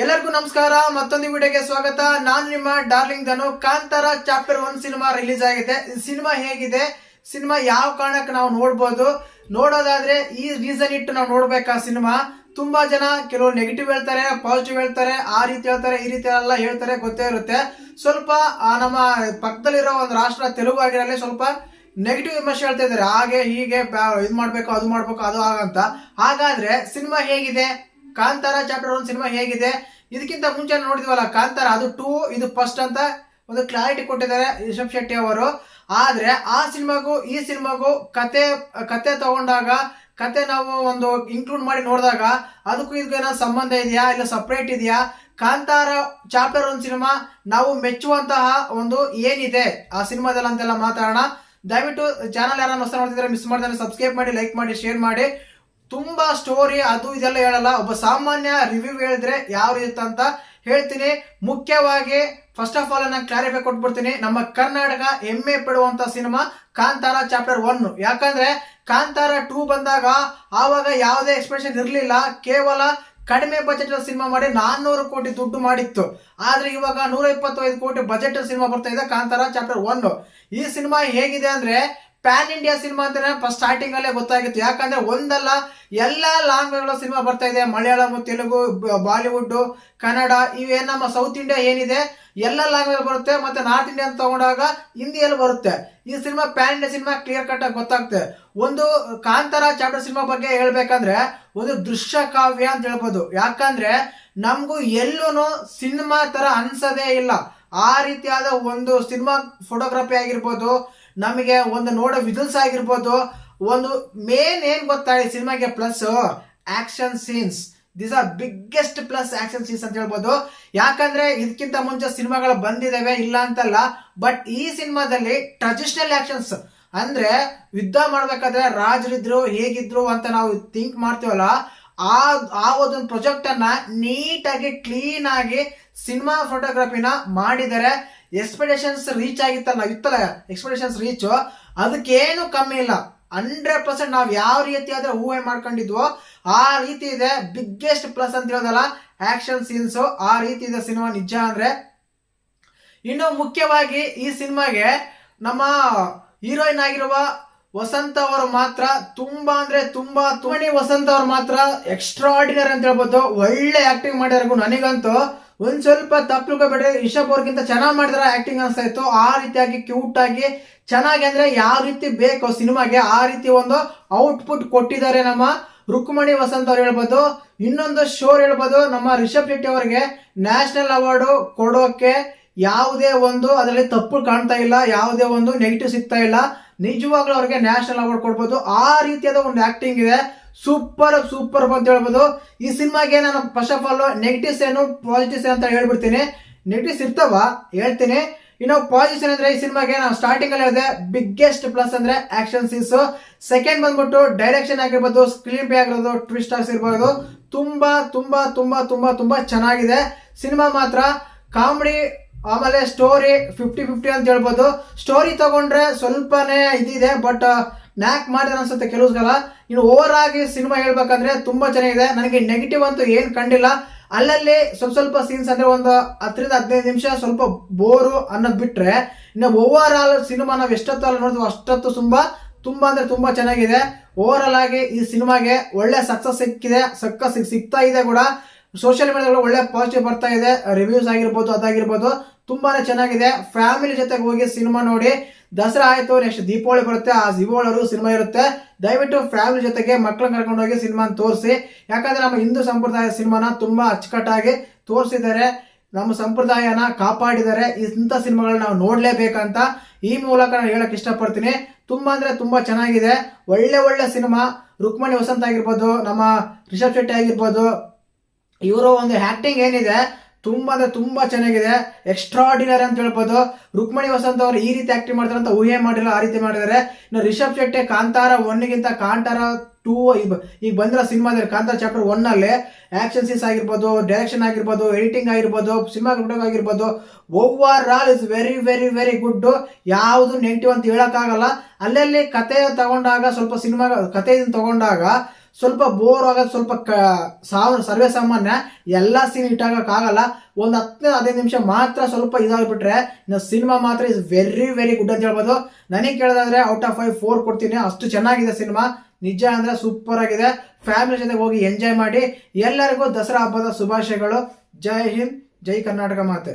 ಎಲ್ಲರಿಗೂ ನಮಸ್ಕಾರ, ಮತ್ತೊಂದು ವಿಡಿಯೋಗೆ ಸ್ವಾಗತ. ನಾನು ನಿಮ್ಮ darling Dhanu. Kantara chapter one cinema release ಆಗಿದೆ. ಸಿನಿಮಾ ಹೇಗಿದೆ? ಸಿನಿಮಾ ಯಾವ ಕಾರಣಕ್ಕೆ ನಾವು ನೋಡ್ಬೋದು? ನೋಡೋದಾದ್ರೆ ಈ ರೀಸನ್ ಇಟ್ಟು ನಾವು ನೋಡ್ಬೇಕಾ ಸಿನಿಮಾ. ತುಂಬಾ ಜನ ಕೆಲವರು ನೆಗೆಟಿವ್ ಹೇಳ್ತಾರೆ ಪಾಸಿಟಿವ್ ಹೇಳ್ತಾರೆ, ಆ ರೀತಿ ಹೇಳ್ತಾರೆ, ಈ ರೀತಿ ಎಲ್ಲ ಹೇಳ್ತಾರೆ, ಗೊತ್ತೇ ಇರುತ್ತೆ. ಸ್ವಲ್ಪ ನಮ್ಮ ಪಕ್ಕದಲ್ಲಿರೋ ಒಂದು ರಾಷ್ಟ್ರ ತೆಲುಗು ಆಗಿರಲಿ, ಸ್ವಲ್ಪ ನೆಗೆಟಿವ್ ವಿಮರ್ಶೆ ಹೇಳ್ತಾ ಇದ್ದಾರೆ. ಹಾಗೆ ಹೀಗೆ ಇದು ಮಾಡ್ಬೇಕು, ಅದು ಮಾಡ್ಬೇಕು, ಅದು ಆಗಂತ ಹಾಗಾದ್ರೆ ಸಿನಿಮಾ ಹೇಗಿದೆ? ಕಾಂತಾರ ಚಾಪ್ಟರ್ ಒನ್ ಸಿನಿಮಾ ಹೇಗಿದೆ? ಇದಕ್ಕಿಂತ ಮುಂಚೆ ನೋಡಿದ್ವಲ್ಲ, ಕಾಂತಾರ ಅದು ಟೂ ಇದು ಫಸ್ಟ್ ಅಂತ ಒಂದು ಕ್ಲಾರಿಟಿ ಕೊಟ್ಟಿದ್ದಾರೆ ರಿಷಬ್ ಶೆಟ್ಟಿ ಅವರು. ಆದ್ರೆ ಆ ಸಿನಿಮಾಗೂ ಈ ಸಿನಿಮಾಗೂ ಕತೆ ಕತೆ ತಗೊಂಡಾಗ, ಕತೆ ನಾವು ಒಂದು ಇನ್ಕ್ಲೂಡ್ ಮಾಡಿ ನೋಡಿದಾಗ ಅದಕ್ಕೂ ಇದಕ್ಕೂ ಏನೋ ಸಂಬಂಧ ಇದೆಯಾ ಇಲ್ಲ ಸಪ್ರೇಟ್ ಇದೆಯಾ? ಕಾಂತಾರ ಚಾಪ್ಟರ್ ಒಂದು ಸಿನಿಮಾ ನಾವು ಮೆಚ್ಚುವಂತಹ ಒಂದು ಏನಿದೆ ಆ ಸಿನಿಮಾದಲ್ಲಿ ಅಂತೆಲ್ಲ ಮಾತಾಡೋಣ. ದಯವಿಟ್ಟು ಚಾನಲ್ ಯಾರನ್ನ ಹೊಸ ನೋಡ್ತಿದ್ರೆ ಮಿಸ್ ಮಾಡಿದ್ರೆ ಸಬ್ಸ್ಕ್ರೈಬ್ ಮಾಡಿ ಲೈಕ್ ಮಾಡಿ ಶೇರ್ ಮಾಡಿ. ತುಂಬಾ ಸ್ಟೋರಿ ಅದು ಇದೆಲ್ಲ ಹೇಳಲ್ಲ. ಒಬ್ಬ ಸಾಮಾನ್ಯ ರಿವ್ಯೂ ಹೇಳಿದ್ರೆ ಯಾವ ರೀತಿ ಅಂತ ಹೇಳ್ತೀನಿ. ಮುಖ್ಯವಾಗಿ ಫಸ್ಟ್ ಆಫ್ ಆಲ್ ನಾನು ಕ್ಲಾರಿಫೈ ಕೊಟ್ಬಿಡ್ತೀನಿ. ನಮ್ಮ ಕರ್ನಾಟಕ ಹೆಮ್ಮೆ ಪಡುವಂತ ಸಿನಿಮಾ ಕಾಂತಾರ ಚಾಪ್ಟರ್ ಒನ್ ಯಾಕಂದ್ರೆ, ಕಾಂತಾರ ಟೂ ಬಂದಾಗ ಆವಾಗ ಯಾವುದೇ ಎಕ್ಸ್ಪ್ರೆಷನ್ ಇರಲಿಲ್ಲ. ಕೇವಲ ಕಡಿಮೆ ಬಜೆಟ್ ಸಿನಿಮಾ ಮಾಡಿ ನಾನ್ನೂರು ಕೋಟಿ ದುಡ್ಡು ಮಾಡಿತ್ತು. ಆದ್ರೆ ಇವಾಗ ನೂರ ಇಪ್ಪತ್ತೈದು ಕೋಟಿ ಬಜೆಟ್ ಸಿನಿಮಾ ಬರ್ತಾ ಇದೆ ಕಾಂತಾರ ಚಾಪ್ಟರ್ ಒನ್ ಈ ಸಿನಿಮಾ ಹೇಗಿದೆ ಅಂದ್ರೆ ಪ್ಯಾನ್ ಇಂಡಿಯಾ ಸಿನಿಮಾ ಅಂತಾನೆ ಫಸ್ಟ್ ಸ್ಟಾರ್ಟಿಂಗ್ ಅಲ್ಲೇ ಗೊತ್ತಾಗಿತ್ತು. ಯಾಕಂದ್ರೆ ಒಂದಲ್ಲ, ಎಲ್ಲಾ ಲ್ಯಾಂಗ್ವೇಜ್ ಸಿನಿಮಾ ಬರ್ತಾ ಇದೆ. ಮಲಯಾಳಂ, ತೆಲುಗು ಬಾಲಿವುಡ್ ಕನ್ನಡ ಇವೇನು ನಮ್ಮ ಸೌತ್ ಇಂಡಿಯಾ ಏನಿದೆ, ಎಲ್ಲ ಲ್ಯಾಂಗ್ವೇಜ್ ಬರುತ್ತೆ. ಮತ್ತೆ ನಾರ್ತ್ ಇಂಡಿಯಾ ಅಂತ ತಗೊಂಡಾಗ ಹಿಂದಿಯಲ್ಲಿ ಬರುತ್ತೆ. ಈ cinema pan India cinema clear cut ಆಗಿ ಗೊತ್ತಾಗ್ತದೆ ಒಂದು ಕಾಂತಾರ ಚಾಪ್ಟರ್ ಸಿನಿಮಾ ಬಗ್ಗೆ ಹೇಳ್ಬೇಕಂದ್ರೆ, ಒಂದು ದೃಶ್ಯ ಕಾವ್ಯ ಅಂತ ಹೇಳ್ಬೋದು. ಯಾಕಂದ್ರೆ, ನಮಗೂ ಎಲ್ಲೂ ಸಿನಿಮಾ ತರ ಅನ್ಸದೇ ಇಲ್ಲ. ಆ ರೀತಿಯಾದ ಒಂದು ಸಿನಿಮಾ ಫೋಟೋಗ್ರಫಿ ಆಗಿರ್ಬೋದು ನಮಗೆ ಒಂದು ನೋಡೋ ವಿಜುಲ್ಸ್ ಆಗಿರ್ಬೋದು, ಒಂದು ಮೇನ್ ಏನ್ ಗೊತ್ತಾ ಈ ಸಿನಿಮಾಗೆ plus action scenes this are biggest plus action scenes ಅಂತ ಹೇಳ್ಬೋದು. ಯಾಕಂದ್ರೆ ಇದಕ್ಕಿಂತ ಮುಂಚೆ ಸಿನಿಮಾಗಳು ಬಂದಿದ್ದಾವೆ ಇಲ್ಲ ಅಂತಲ್ಲ ಬಟ್ ಈ ಸಿನಿಮಾದಲ್ಲಿ ಟ್ರೆಡಿಷನಲ್ ಆಕ್ಷನ್ಸ್ ಅಂದ್ರೆ ಯುದ್ಧ ಮಾಡ್ಬೇಕಾದ್ರೆ ರಾಜರಿದ್ರು, ಹೇಗಿದ್ರು ಅಂತ ನಾವು ಥಿಂಕ್ ಮಾಡ್ತೀವಲ್ಲ, ಆ ಆ ಒಂದು ಪ್ರಾಜೆಕ್ಟ್ ಅನ್ನ ನೀಟಾಗಿ ಕ್ಲೀನ್ ಆಗಿ ಸಿನಿಮಾ ಫೋಟೋಗ್ರಫಿನ ಮಾಡಿದ್ದಾರೆ. ಎಕ್ಸ್ಪೆಕ್ಟೇಷನ್ಸ್ ರೀಚ್ ಆಗಿತ್ತಲ್ಲ, ಇತ್ತಲ್ಲ ಎಕ್ಸ್ಪೆಕ್ಟೇಷನ್ಸ್ ರೀಚ್ ಅದಕ್ಕೇನು ಕಮ್ಮಿ ಇಲ್ಲ. ಹಂಡ್ರೆಡ್ ಪರ್ಸೆಂಟ್ ನಾವು ಯಾವ ರೀತಿ ಆದ್ರೆ ಊಹೆ ಮಾಡ್ಕೊಂಡಿದ್ವೋ, ಆ ರೀತಿ ಇದೆ. ಬಿಗ್ಗೆಸ್ಟ್ ಪ್ಲಸ್ ಅಂತ ಹೇಳೋದಲ್ಲ ಆಕ್ಷನ್ ಸೀನ್ಸ್ ಆ ರೀತಿ ಇದೆ ಸಿನಿಮಾ ನಿಜ ಅಂದ್ರೆ. ಇನ್ನು ಮುಖ್ಯವಾಗಿ ಈ ಸಿನಿಮಾಗೆ ನಮ್ಮ ಹೀರೋಯಿನ್ ಆಗಿರುವ ವಸಂತ ಅವರು ಮಾತ್ರ ತುಂಬಾ ಅಂದ್ರೆ ತುಂಬಾ ತುಂಬಿ, ವಸಂತ ಅವ್ರು ಮಾತ್ರ ಎಕ್ಸ್ಟ್ರಾ ಆರ್ಡಿನರ್ ಅಂತ ಹೇಳ್ಬೋದು. ಒಳ್ಳೆ ಆಕ್ಟಿಂಗ್ ಮಾಡ್ಯಾರಿಗೂ ನನಗಂತೂ. ಒಂದ್ ಸ್ವಲ್ಪ ತಪ್ಪುಬೇಡ್ರಿ ರಿಷಬ್ ಅವ್ರಿಗಿಂತ ಚೆನ್ನಾಗಿ ಮಾಡಿದ್ರೆ ಆಕ್ಟಿಂಗ್ ಅನ್ಸ್ತಾ ಇತ್ತು. ಆ ರೀತಿಯಾಗಿ ಕ್ಯೂಟ್ ಆಗಿ ಚೆನ್ನಾಗಿ ಅಂದ್ರೆ ಯಾವ ರೀತಿ ಬೇಕು ಸಿನಿಮಾಗೆ ಆ ರೀತಿ ಒಂದು ಔಟ್ಪುಟ್ ಕೊಟ್ಟಿದ್ದಾರೆ ನಮ್ಮ ರುಕ್ಮಣಿ ವಸಂತ್ ಅವ್ರು ಹೇಳ್ಬೋದು. ಇನ್ನೊಂದು ಶೋರ್ ಹೇಳ್ಬೋದು. ನಮ್ಮ ರಿಷಬ್ ಶೆಟ್ಟಿ ಅವರಿಗೆ ನ್ಯಾಷನಲ್ ಅವಾರ್ಡು ಕೊಡೋಕೆ ಯಾವುದೇ ಒಂದು ಅದರಲ್ಲಿ ತಪ್ಪು ಕಾಣ್ತಾ ಇಲ್ಲ, ಯಾವುದೇ ಒಂದು ನೆಗೆಟಿವ್ ಸಿಗ್ತಾ ಇಲ್ಲ. ನಿಜವಾಗ್ಲೂ ಅವ್ರಿಗೆ ನ್ಯಾಷನಲ್ ಅವಾರ್ಡ್ ಕೊಡ್ಬೋದು. ಆ ರೀತಿಯಾದ ಒಂದು ಆಕ್ಟಿಂಗ್ ಇದೆ. ಸೂಪರ್ ಸೂಪರ್ ಅಂತ ಹೇಳ್ಬೋದು. ಈ ಸಿನಿಮಾಗೆ ನಾನು ಫಸ್ಟ್ ಆಫ್ ಆಲ್ ನೆಗೆಟಿವ್ಸ್ ಏನು ಪಾಸಿಟಿವ್ಸ್ ಅಂತ ಹೇಳ್ಬಿಡ್ತೀನಿ. ನೆಗೆಟಿವ್ಸ್ ಇರ್ತಾವ, ಹೇಳ್ತೀನಿ. ಇನ್ನು ಪಾಸಿಟಿವ್ಸ್ ಏನಂದ್ರೆ ಈ ಸಿನಿಮಾಗೆ ನಾವು ಸ್ಟಾರ್ಟಿಂಗ್ ಅಲ್ಲಿ ಹೇಳಿದೆ ಬಿಗ್ಗೆಸ್ಟ್ ಪ್ಲಸ್ ಅಂದ್ರೆ ಆಕ್ಷನ್ ಸೀನ್ಸ್ ಸೆಕೆಂಡ್ ಬಂದ್ಬಿಟ್ಟು ಡೈರೆಕ್ಷನ್ ಆಗಿರ್ಬೋದು ಸ್ಕ್ರೀನ್ ಪ್ಲೇ ಆಗಿರೋದು ಟ್ವಿಸ್ಟ್ ಆಗಿರ್ಬೋದು ತುಂಬಾ ತುಂಬಾ ತುಂಬಾ ತುಂಬಾ ತುಂಬಾ ಚೆನ್ನಾಗಿದೆ. ಸಿನಿಮಾ ಮಾತ್ರ ಕಾಮಿಡಿ ಆಮೇಲೆ ಸ್ಟೋರಿ ಫಿಫ್ಟಿ ಫಿಫ್ಟಿ ಅಂತ ಹೇಳ್ಬೋದು. ಸ್ಟೋರಿ ತಗೊಂಡ್ರೆ ಸ್ವಲ್ಪನೇ ಇದಿದೆ ಬಟ್ ನ್ಯಾಕ್ ಮಾಡಿದ್ರೆ ಅನ್ಸುತ್ತೆ ಕೆಲವು ಸಲ ಇನ್ನು ಓವರ್ ಆಗಿ ಸಿನಿಮಾ ಹೇಳ್ಬೇಕಂದ್ರೆ ತುಂಬಾ ಚೆನ್ನಾಗಿದೆ. ನನಗೆ ನೆಗೆಟಿವ್ ಅಂತೂ ಏನ್ ಕಂಡಿಲ್ಲ. ಅಲ್ಲಲ್ಲಿ ಸ್ವಲ್ಪ ಸ್ವಲ್ಪ ಸೀನ್ಸ್ ಅಂದ್ರೆ ಒಂದು ಹತ್ತರಿಂದ ಹದಿನೈದು ನಿಮಿಷ ಸ್ವಲ್ಪ ಬೋರು ಅನ್ನೋದು ಬಿಟ್ರೆ, ಇನ್ನು ಓವರ್ ಆಲ್ ಸಿನಿಮಾ ನಾವು ಎಷ್ಟೊತ್ತಲ್ಲ ನೋಡಿದ್ವಿ ಅಷ್ಟೊತ್ತು ತುಂಬಾ ತುಂಬಾ ಅಂದ್ರೆ ತುಂಬಾ ಚೆನ್ನಾಗಿದೆ. ಓವರ್ ಆಲ್ ಆಗಿ ಈ ಸಿನಿಮಾಗೆ ಒಳ್ಳೆ ಸಕ್ಸಸ್ ಸಿಕ್ಕಿದೆ. ಸಕ್ಸಸ್ ಸಿಗ್ತಾ ಇದೆ ಕೂಡ. ಸೋಷಿಯಲ್ ಮೀಡಿಯಾದಲ್ಲಿ ಒಳ್ಳೆ ಪಾಸಿಟಿವ್ ಬರ್ತಾ ಇದೆ. ರಿವ್ಯೂಸ್ ಆಗಿರ್ಬೋದು, ಅದಾಗಿರ್ಬೋದು. ತುಂಬಾನೇ ಚೆನ್ನಾಗಿದೆ. ಫ್ಯಾಮಿಲಿ ಜೊತೆಗೆ ಹೋಗಿ ಸಿನಿಮಾ ನೋಡಿ. ದಸರಾ ಆಯಿತು ನೆಕ್ಸ್ಟ್ ದೀಪಾವಳಿ ಬರುತ್ತೆ, ಆ ದೀಪಾವಳಿವರೆಗೂ ಸಿನಿಮಾ ಇರುತ್ತೆ. ದಯವಿಟ್ಟು ಫ್ಯಾಮಿಲಿ ಜೊತೆಗೆ ಮಕ್ಕಳನ್ನ ಕರ್ಕೊಂಡೋಗಿ ಸಿನಿಮಾನ ತೋರಿಸಿ. ಯಾಕಂದ್ರೆ ನಮ್ಮ ಹಿಂದೂ ಸಂಪ್ರದಾಯ ಸಿನಿಮಾನ ತುಂಬಾ ಅಚ್ಚುಕಟ್ಟಾಗಿ ತೋರಿಸಿದ್ದಾರೆ. ನಮ್ಮ ಸಂಪ್ರದಾಯನ ಕಾಪಾಡಿದ್ದಾರೆ. ಇಂಥ ಸಿನಿಮಾಗಳನ್ನ ನಾವು ನೋಡ್ಲೇಬೇಕಂತ ಈ ಮೂಲಕ ನಾನು ಹೇಳಕ್ ಇಷ್ಟಪಡ್ತೀನಿ. ತುಂಬಾ ಅಂದ್ರೆ ತುಂಬಾ ಚೆನ್ನಾಗಿದೆ. ಒಳ್ಳೆ ಒಳ್ಳೆ ಸಿನಿಮಾ ರುಕ್ಮಣಿ ವಸಂತ ಆಗಿರ್ಬೋದು, ನಮ್ಮ ರಿಷಬ್ ಶೆಟ್ಟಿ ಆಗಿರ್ಬೋದು. ಇವರು ಒಂದು ಆಕ್ಟಿಂಗ್ ಏನಿದೆ ತುಂಬಾ ಅಂದ್ರೆ ತುಂಬಾ ಚೆನ್ನಾಗಿದೆ. ಎಕ್ಸ್ಟ್ರಾಡಿನರಿ ಅಂತ ಹೇಳ್ಬೋದು. ರುಕ್ಮಣಿ ವಸಂತ ಅವರು ಈ ರೀತಿ ಆಕ್ಟಿಂಗ್ ಮಾಡ್ತಾರೆ ಅಂತ ಊಹೆ ಮಾಡಿಲ್ಲ, ಆ ರೀತಿ ಮಾಡಿದ್ದಾರೆ. ಇನ್ನು ರಿಷಬ್ ಶೆಟ್ಟಿ ಕಾಂತಾರ ಒನ್ಗಿಂತ ಕಾಂತಾರ ಟೂ ಈಗ ಬಂದಿರೋ ಸಿನಿಮಾದಲ್ಲಿ ಕಾಂತಾರ ಚಾಪ್ಟರ್ ಒನ್ ಅಲ್ಲಿ ಆಕ್ಷನ್ ಸೀನ್ಸ್ ಆಗಿರ್ಬೋದು ಡೈರೆಕ್ಷನ್ ಆಗಿರ್ಬೋದು ಎಡಿಟಿಂಗ್ ಆಗಿರ್ಬೋದು ಸಿನಿಮಾ ಆಗಿರ್ಬೋದು overall is very very very good ಯಾವುದು ನೆಗೆಟಿವ್ ಅಂತ ಹೇಳಕ್ಕಾಗಲ್ಲ. ಅಲ್ಲಲ್ಲಿ ಕತೆ ತಗೊಂಡಾಗ ಸ್ವಲ್ಪ ಸಿನಿಮಾ ಕತೆ ತಗೊಂಡಾಗ ಸ್ವಲ್ಪ ಬೋರ್ ಆಗೋದು ಸ್ವಲ್ಪ ಕ ಸರ್ವೇ ಸಾಮಾನ್ಯ ಎಲ್ಲ ಸೀನ್ ಇಟ್ಟಾಗಕ್ಕಾಗಲ್ಲ ಒಂದು ಹತ್ತನೇ ಹದಿನೈದು ನಿಮಿಷ ಮಾತ್ರ ಸ್ವಲ್ಪ ಇದಾಗ್ಬಿಟ್ರೆ ಇನ್ನು ಸಿನಿಮಾ ಮಾತ್ರ ಇಸ್ ವೆರಿ ವೆರಿ ಗುಡ್ ಅಂತ ಹೇಳ್ಬೋದು. ನನಗೆ ಕೇಳೋದಾದ್ರೆ ಔಟ್ ಆಫ್ ಫೈವ್ ಫೋರ್ ಕೊಡ್ತೀನಿ. ಅಷ್ಟು ಚೆನ್ನಾಗಿದೆ ಸಿನಿಮಾ ನಿಜ ಅಂದರೆ ಸೂಪರ್ ಆಗಿದೆ. ಫ್ಯಾಮಿಲಿ ಜೊತೆ ಹೋಗಿ ಎಂಜಾಯ್ ಮಾಡಿ. ಎಲ್ಲರಿಗೂ ದಸರಾ ಹಬ್ಬದ ಶುಭಾಶಯಗಳು. ಜೈ ಹಿಂದ್, ಜೈ ಕರ್ನಾಟಕ ಮಾತೆ.